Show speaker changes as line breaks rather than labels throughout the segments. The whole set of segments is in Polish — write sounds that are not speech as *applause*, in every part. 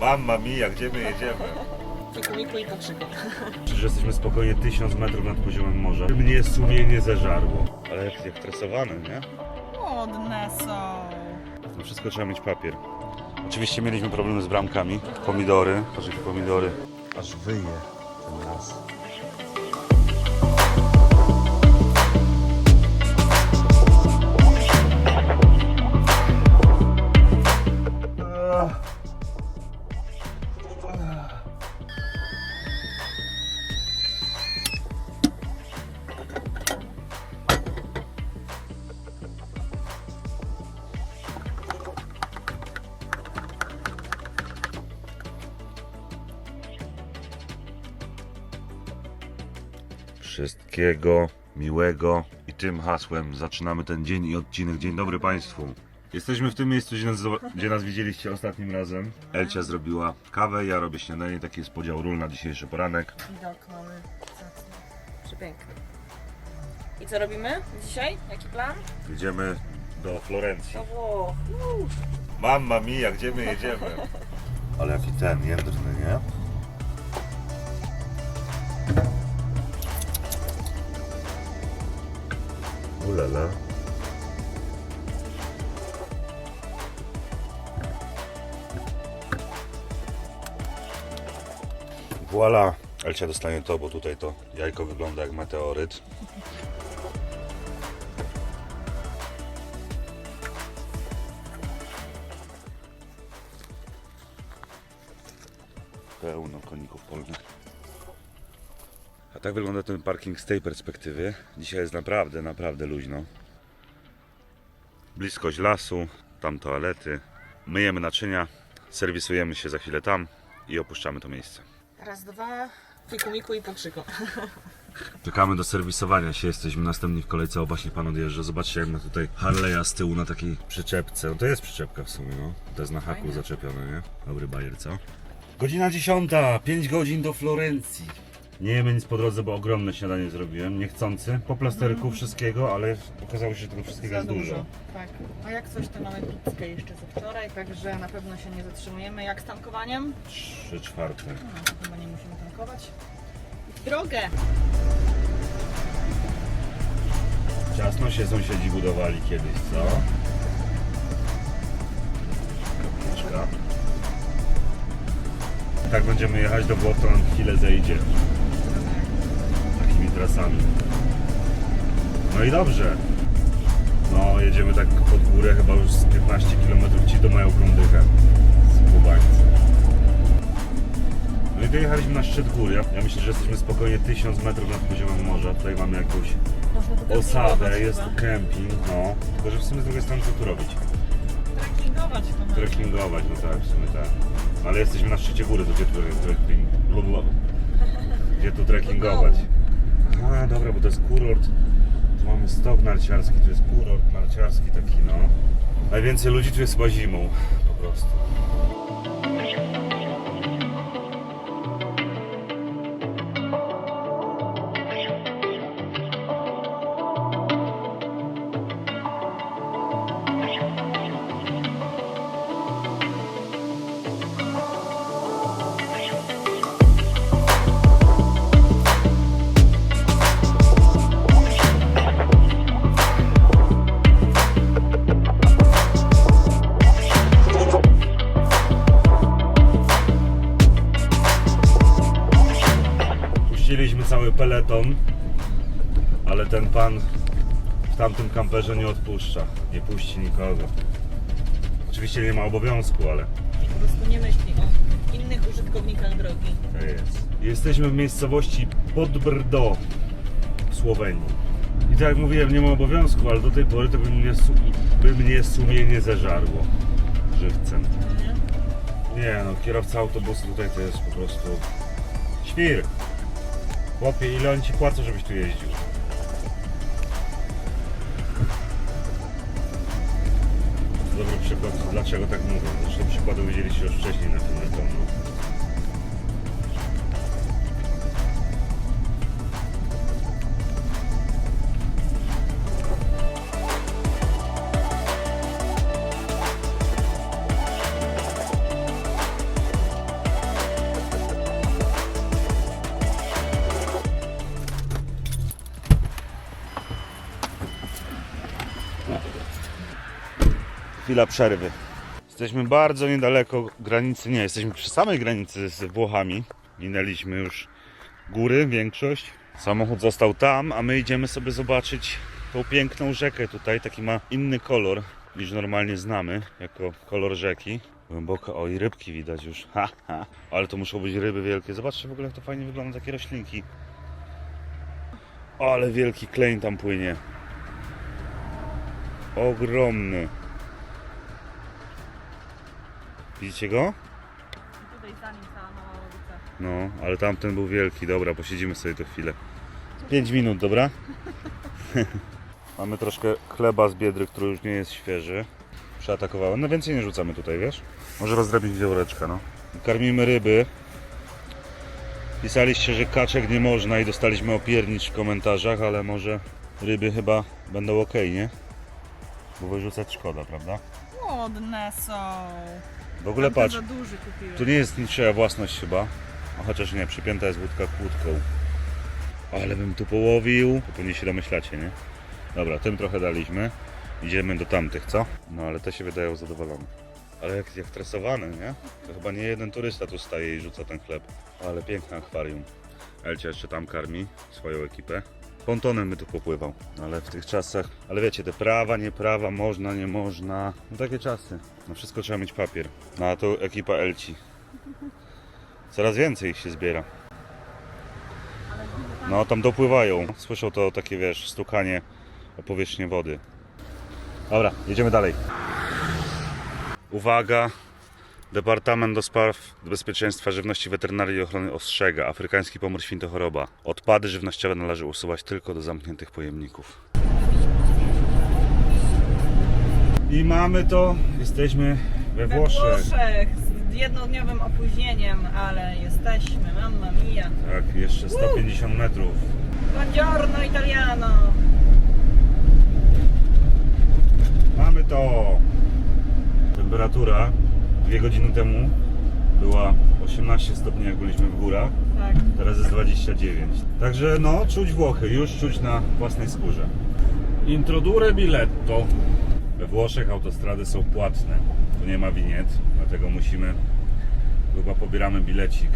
Mamma mia, gdzie my jedziemy?
Miku, miku i pokrzyku.
Przecież jesteśmy spokojnie 1000 metrów nad poziomem morza. Mnie sumienie zeżarło. Ale jak, jak tresowane, nie?
Ładne są.
No wszystko trzeba mieć papier. Oczywiście mieliśmy problemy z bramkami. Pomidory, patrz jakie pomidory. Aż wyje ten las. Wszystkiego miłego i tym hasłem zaczynamy ten dzień i odcinek. Dzień dobry Państwu. Jesteśmy w tym miejscu, gdzie nas, gdzie nas widzieliście ostatnim razem. Elcia zrobiła kawę, ja robię śniadanie, taki jest podział ról na dzisiejszy poranek.
Widok mamy zacny. Przepiękny. I co robimy dzisiaj? Jaki plan?
Jedziemy do Florencji.
Do Włoch. Uuu.
Mamma mia, gdzie my jedziemy? *laughs* Ale jaki ten, jędrny, nie? Ulala. Voila! Elcia dostanie to, bo tutaj to jajko wygląda jak meteoryt. Pełno koników polnych. A tak wygląda ten parking z tej perspektywy. Dzisiaj jest naprawdę, naprawdę luźno. Bliskość lasu, tam toalety. Myjemy naczynia, serwisujemy się za chwilę tam i opuszczamy to miejsce.
Raz, dwa. Miku, miku i pokrzyku. *laughs*
Czekamy do serwisowania się, jesteśmy następni w kolejce, o właśnie pan odjeżdża. Zobaczcie jak ma tutaj Harley'a z tyłu na takiej przyczepce. No to jest przyczepka w sumie, no. To jest na haku
Fajne.
zaczepione, nie? Dobry bajer, co? Godzina dziesiąta, 5 godzin do Florencji. Nie jemy nic po drodze, bo ogromne śniadanie zrobiłem, niechcący. Po plasterku wszystkiego, ale okazało się, że tego wszystkiego jest dużo.
Tak. A jak coś, to mamy pizzkę jeszcze ze wczoraj, także na pewno się nie zatrzymujemy. Jak z tankowaniem?
Trzy czwarte.
No, to chyba nie musimy tankować. W drogę!
Ciasno się sąsiedzi budowali kiedyś, co? Kapliczka. Tak będziemy jechać do nam chwilę zejdzie. Trasami. No i dobrze. No, jedziemy tak pod górę, chyba już z 15 km ci to mają krądychę z Kubańcy. No i dojechaliśmy na szczyt góry. Ja, ja myślę, że jesteśmy spokojnie 1000 metrów nad poziomem morza. Tutaj mamy jakąś
tu
osadę, jest tu kemping, no. Tylko, że w sumie z drugiej strony co tu robić?
Trekkingować chyba.
Trekkingować, no tak, w sumie tak. Ale jesteśmy na szczycie góry, to gdzie tu trekking... Gdzie tu trekkingować? A, dobra, bo to jest kurort. Tu mamy stok narciarski, tu jest kurort narciarski taki, no. Najwięcej ludzi tu jest chyba zimą, po prostu. Ale ten pan w tamtym kamperze nie odpuszcza. Nie puści nikogo. Oczywiście nie ma obowiązku, ale
Po prostu nie myśli o innych użytkownikach drogi.
to jest. Jesteśmy w miejscowości Podbrdo w Słowenii. I tak jak mówiłem, nie ma obowiązku, ale do tej pory to by mnie, su- by mnie sumienie zeżarło żywcem.
Nie?
Nie no, kierowca autobusu tutaj to jest po prostu świr. Chłopie, ile oni ci płacą, żebyś tu jeździł? Dobry przykład, dlaczego tak mówię. Zresztą przykładu widzieliście już wcześniej na filmie chwila przerwy. Jesteśmy bardzo niedaleko granicy, nie, jesteśmy przy samej granicy z Włochami. Minęliśmy już góry, większość. Samochód został tam, a my idziemy sobie zobaczyć tą piękną rzekę tutaj. Taki ma inny kolor niż normalnie znamy, jako kolor rzeki. Głęboko, o i rybki widać już. Ha, ha. Ale to muszą być ryby wielkie. Zobaczcie w ogóle jak to fajnie wygląda, takie roślinki. Ale wielki kleń tam płynie. Ogromny. Widzicie go?
Tutaj za nim cała mała.
No, ale tamten był wielki. Dobra, posiedzimy sobie to chwilę. 5 minut, dobra? *laughs* Mamy troszkę chleba z biedry, który już nie jest świeży. Przeatakowałem. No więcej nie rzucamy tutaj, wiesz? Może rozdrobić wiełreczka, no. Karmimy ryby. Pisaliście, że kaczek nie można i dostaliśmy opiernicz w komentarzach, ale może ryby chyba będą ok, nie? Bo wyrzucać szkoda, prawda?
Głodne są.
W ogóle patrz,
za duży kupiłem.
Tu nie jest niczyja własność chyba. A chociaż nie, przypięta jest łódka kłódką. Ale bym tu połowił. To pewnie się domyślacie, nie? Dobra, tym trochę daliśmy. Idziemy do tamtych, co? No ale te się wydają zadowolone. Ale jak, jak tresowane, nie? To chyba nie jeden turysta tu staje i rzuca ten chleb. Ale piękne akwarium. Elcia jeszcze tam karmi swoją ekipę. Pontonem by tu popływał, ale w tych czasach, ale wiecie, te prawa, nieprawa, można, nie można, no takie czasy. Na wszystko trzeba mieć papier. No a to ekipa Elci. Coraz więcej ich się zbiera. No tam dopływają. Słyszą to takie, wiesz, stukanie o powierzchnię wody. Dobra, jedziemy dalej. Uwaga! Departament do Spraw Bezpieczeństwa Żywności Weterynarii i Ochrony ostrzega. Afrykański pomór świń to choroba. Odpady żywnościowe należy usuwać tylko do zamkniętych pojemników. I mamy to. Jesteśmy we
We
Włoszech.
Włoszech z jednodniowym opóźnieniem, ale jesteśmy. Mamma mia.
Tak, jeszcze 150 metrów.
Buongiorno italiano.
Mamy to! Temperatura dwie godziny temu była 18 stopni, jak byliśmy w górach.
Tak.
Teraz jest 29. Także no, czuć Włochy, już czuć na własnej skórze. Introdurre biletto. We Włoszech autostrady są płatne. Tu nie ma winiet, dlatego musimy. Chyba pobieramy bilecik.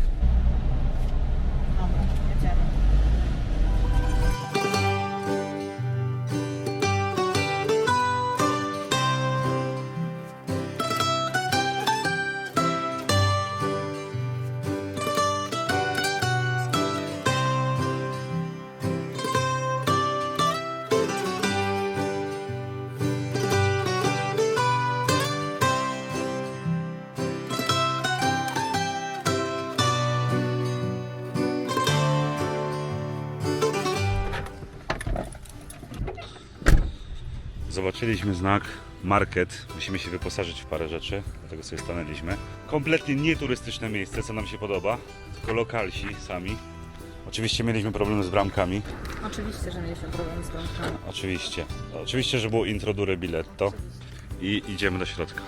Zobaczyliśmy znak market. Musimy się wyposażyć w parę rzeczy, dlatego sobie stanęliśmy. Kompletnie nieturystyczne miejsce, co nam się podoba, tylko lokalsi sami. Oczywiście mieliśmy problem z bramkami.
Oczywiście, że mieliśmy problem z bramkami.
Oczywiście. Oczywiście, że było introdurre biletto. I idziemy do środka.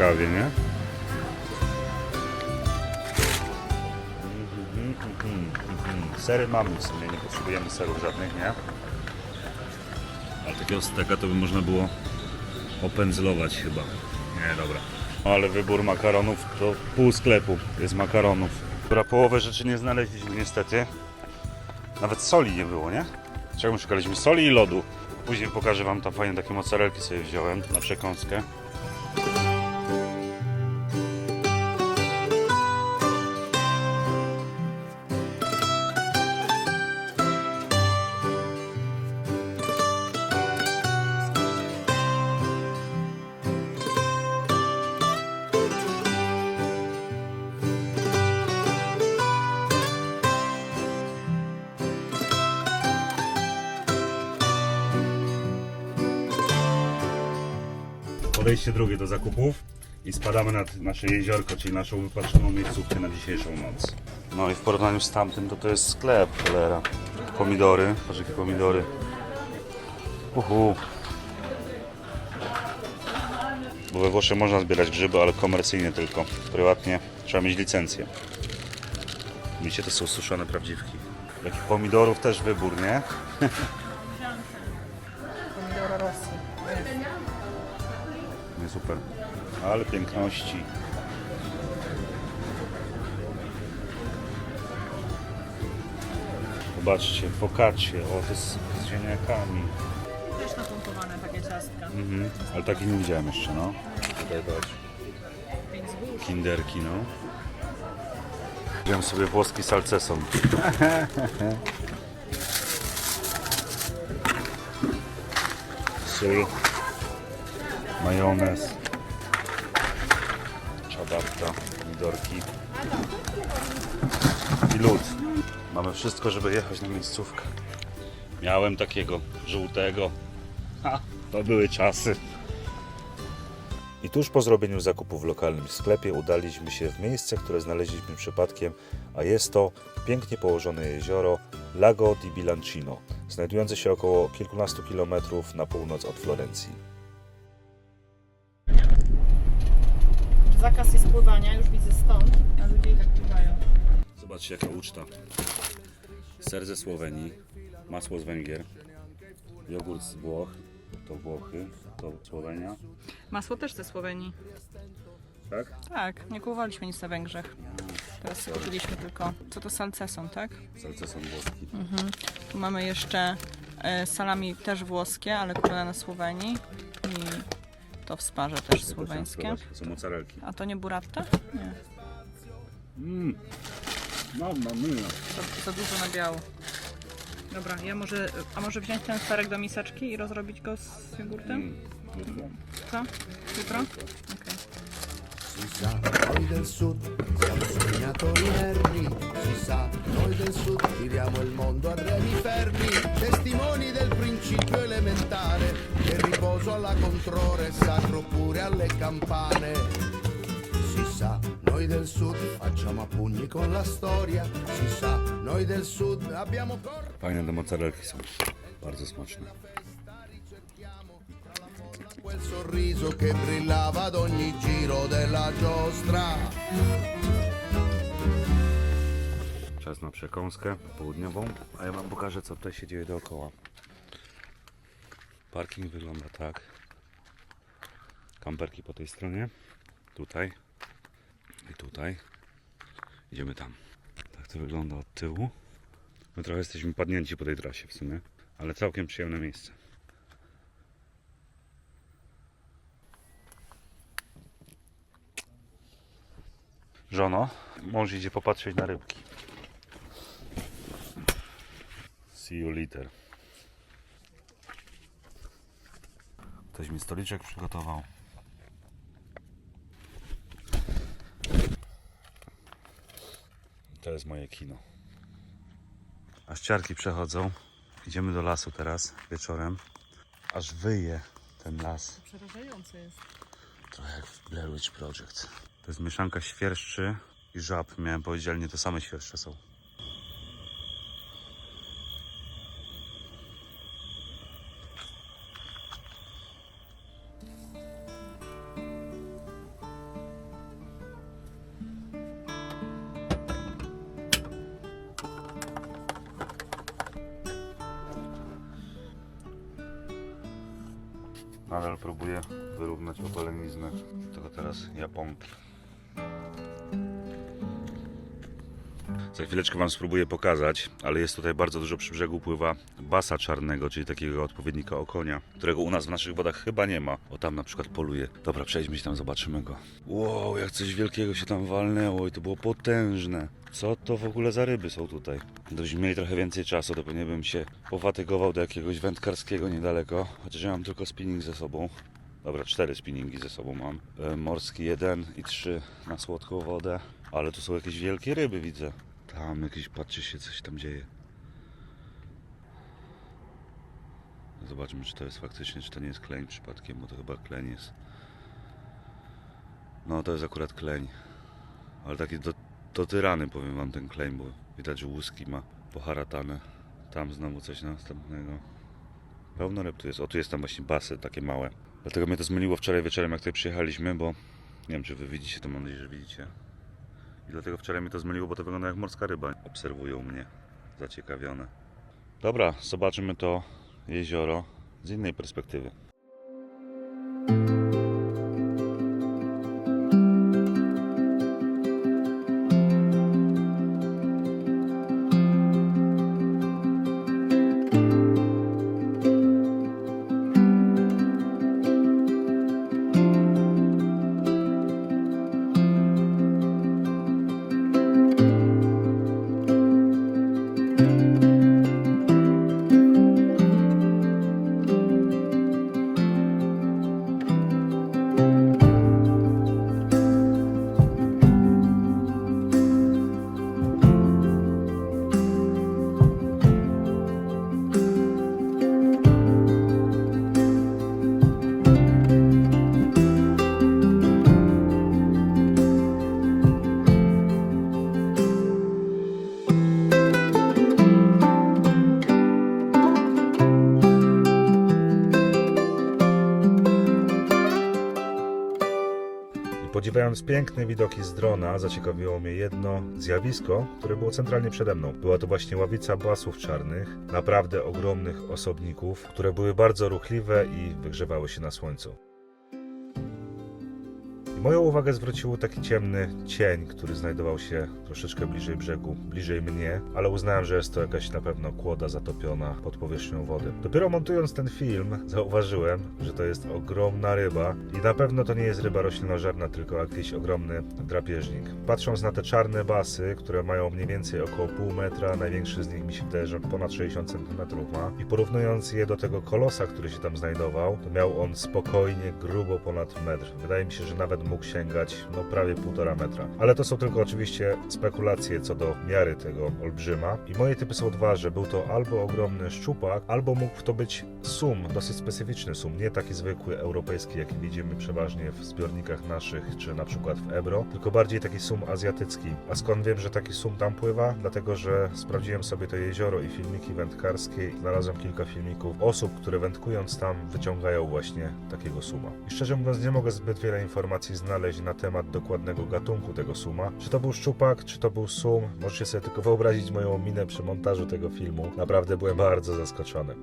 Ciekawie, nie? Sery mamy w sumie, nie potrzebujemy serów żadnych, nie? Ale takiego steka to by można było opędzlować chyba. Nie, dobra. Ale wybór makaronów to pół sklepu jest makaronów. Dobra, połowę rzeczy nie znaleźliśmy niestety. Nawet soli nie było, nie? Czego my szukaliśmy? Soli i lodu. Później pokażę wam tam fajne takie mozzarelki sobie wziąłem na przekąskę. Podejście drugie do zakupów i spadamy nad nasze jeziorko, czyli naszą wypatrzoną miejscówkę na dzisiejszą noc. No i w porównaniu z tamtym to to jest sklep, cholera. Pomidory, patrz jakie pomidory. Uhu. Bo we Włoszech można zbierać grzyby, ale komercyjnie tylko. Prywatnie Trzeba mieć licencję. Widzicie, to są suszone prawdziwki. Takich pomidorów też wybór, nie? *laughs*
Pomidoro Rossi.
Nie super. Ale piękności. Zobaczcie, focaccie, o, to z, z ziemniakami.
Też napompowane takie ciastka.
Mhm. Ale takich nie widziałem jeszcze, no. Tutaj
zbóż.
Kinderki, no. Wziąłem sobie włoski salceson. *laughs* Sól, majonez, ciabatta, pomidorki i lód. Mamy wszystko, żeby jechać na miejscówkę. Miałem takiego żółtego. Ha, to były czasy. I tuż po zrobieniu zakupu w lokalnym sklepie udaliśmy się w miejsce, które znaleźliśmy przypadkiem, a jest to pięknie położone jezioro Lago di Bilancino, znajdujące się około kilkunastu kilometrów na północ od Florencji.
Zakaz jest pływania, już widzę stąd, a ludzie i tak pływają.
Zobaczcie jaka uczta. Ser ze Słowenii, masło z Węgier, jogurt z Włoch, to Włochy, to Słowenia.
Masło też ze Słowenii.
Tak?
Tak, nie kupowaliśmy nic na Węgrzech. Teraz kupiliśmy tylko, co to salceson, tak?
Salceson włoski.
Tu mamy jeszcze e, salami też włoskie, ale kupione na Słowenii. To w sparze też słoweńskie.
To są mozzarelki.
A to nie buratta? Nie,
Mmm, mamma mia.
za, za dużo na biału. Dobra, ja może, a może wziąć ten serek do miseczki i rozrobić go z jogurtem?
Mm, jutro.
Co? Jutro?
Si sa, noi del sud siamo sognatori nervi, si sa, noi del sud viviamo il mondo a remi fermi, testimoni del principio elementare, che riposo alla controre sacro pure alle campane. Si sa, noi del sud facciamo a pugni con la storia, si sa, noi del sud abbiamo cor...
Fajne te mozzarelki są. Bardzo smaczne.
Quel sorriso che brillava ad ogni giro della giostra.
Czas na przekąskę południową, a ja wam pokażę co tutaj się dzieje dookoła. Parking wygląda tak. Kamperki po tej stronie. Tutaj. I tutaj. Idziemy tam. Tak to wygląda od tyłu. My trochę jesteśmy padnięci po tej trasie w sumie, ale całkiem przyjemne miejsce. Żono, mąż idzie popatrzeć na rybki. See you later. Ktoś mi stoliczek przygotował. To jest moje kino. Aż ciarki przechodzą. Idziemy do lasu teraz wieczorem. Aż wyje ten las.
Przerażające jest.
Trochę jak w Blair Witch Project. To jest mieszanka świerszczy i żab. Miałem powiedzieć, ale nie to same świerszcze są. Nadal próbuję wyrównać opaleniznę. Tylko teraz Japonki. Za chwileczkę Wam spróbuję pokazać, ale jest tutaj bardzo dużo przy brzegu pływa basa czarnego, czyli takiego odpowiednika okonia, którego u nas w naszych wodach chyba nie ma. O tam na przykład poluje. Dobra, przejdźmy się tam, zobaczymy go. Wow, jak coś wielkiego się tam walnęło i to było potężne. Co to w ogóle za ryby są tutaj? Gdybyśmy mieli trochę więcej czasu, to pewnie bym się pofatygował do jakiegoś wędkarskiego niedaleko, chociaż ja mam tylko spinning ze sobą. Dobra, cztery spinningi ze sobą mam. E, Morski jeden i trzy na słodką wodę. Ale tu są jakieś wielkie ryby, widzę. Tam jakieś, patrzcie się, coś tam dzieje. Zobaczmy, czy to jest faktycznie, czy to nie jest kleń przypadkiem, bo to chyba kleń jest. No, to jest akurat kleń. Ale taki do, do tyrany, powiem wam, ten kleń, bo widać, że łuski ma poharatane. Tam znowu coś następnego. Pełno ryb tu jest. O, tu jest tam właśnie basy takie małe. Dlatego mnie to zmyliło wczoraj wieczorem, jak tutaj przyjechaliśmy, bo nie wiem, czy wy widzicie, to mam nadzieję, że widzicie. I dlatego wczoraj mnie to zmyliło, bo to wygląda jak morska ryba. Obserwują mnie zaciekawione. Dobra, zobaczymy to jezioro z innej perspektywy. Podziwiając piękne widoki z drona, zaciekawiło mnie jedno zjawisko, które było centralnie przede mną. Była to właśnie ławica basów czarnych, naprawdę ogromnych osobników, które były bardzo ruchliwe i wygrzewały się na słońcu. Moją uwagę zwrócił taki ciemny cień, który znajdował się troszeczkę bliżej brzegu, bliżej mnie, ale uznałem, że jest to jakaś na pewno kłoda zatopiona pod powierzchnią wody. Dopiero montując ten film, zauważyłem, że to jest ogromna ryba i na pewno to nie jest ryba roślinożerna, tylko jakiś ogromny drapieżnik. Patrząc na te czarne basy, które mają mniej więcej około pół metra, największy z nich mi się wydaje, że ponad 60 cm ma, i porównując je do tego kolosa, który się tam znajdował, to miał on spokojnie grubo ponad metr. Wydaje mi się, że nawet mógł sięgać no prawie półtora metra. Ale to są tylko oczywiście spekulacje co do miary tego olbrzyma. I moje typy są dwa, że był to albo ogromny szczupak, albo mógł to być sum, dosyć specyficzny sum, nie taki zwykły europejski, jaki widzimy przeważnie w zbiornikach naszych, czy na przykład w Ebro, tylko bardziej taki sum azjatycki. A skąd wiem, że taki sum tam pływa? Dlatego, że sprawdziłem sobie to jezioro i filmiki wędkarskie. Znalazłem kilka filmików osób, które wędkując tam wyciągają właśnie takiego suma. I szczerze mówiąc, nie mogę zbyt wiele informacji znaleźć na temat dokładnego gatunku tego suma. Czy to był szczupak, czy to był sum? Możecie sobie tylko wyobrazić moją minę przy montażu tego filmu. Naprawdę byłem bardzo zaskoczony.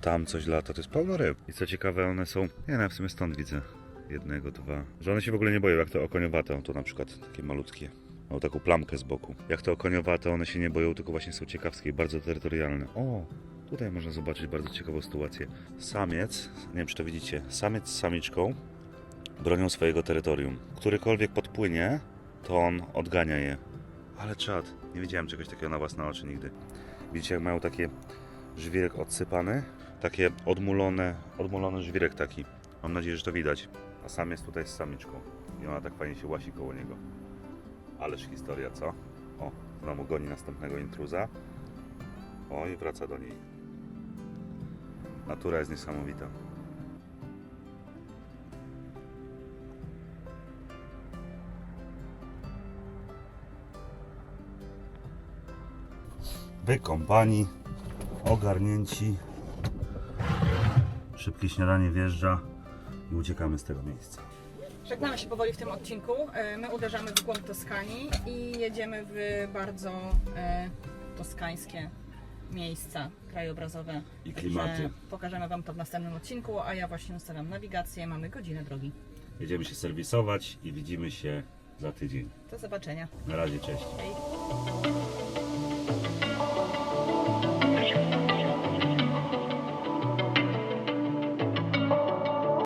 Tam coś lata, to jest pełno ryb. I co ciekawe, one są. Nie no, w sumie stąd widzę. Jednego, dwa. Że one się w ogóle nie boją, jak to okoniowate, to na przykład takie malutkie. Mają taką plamkę z boku. Jak to okoniowate, one się nie boją, tylko właśnie są ciekawskie i bardzo terytorialne. O, tutaj można zobaczyć bardzo ciekawą sytuację. Samiec, nie wiem czy to widzicie, samiec z samiczką bronią swojego terytorium. Którykolwiek podpłynie, to on odgania je. Ale czad, nie widziałem czegoś takiego na własne oczy nigdy. Widzicie, jak mają takie żwirek odsypany? Takie odmulone, odmulony żwirek taki. Mam nadzieję, że to widać. A sam jest tutaj z samiczką. I ona tak fajnie się łasi koło niego. Ależ historia, co? O, znowu goni następnego intruza. O, i wraca do niej. Natura jest niesamowita. Wykąpani, ogarnięci. Szybkie śniadanie wjeżdża i uciekamy z tego miejsca.
Żegnamy się powoli w tym odcinku. E, My uderzamy w głąb Toskanii i jedziemy w bardzo e, toskańskie miejsca krajobrazowe.
I
Także
klimaty.
Pokażemy Wam to w następnym odcinku, a ja właśnie ustawiam nawigację. Mamy godzinę drogi.
Jedziemy się serwisować i widzimy się za tydzień.
Do zobaczenia.
Na razie, cześć.
Hej.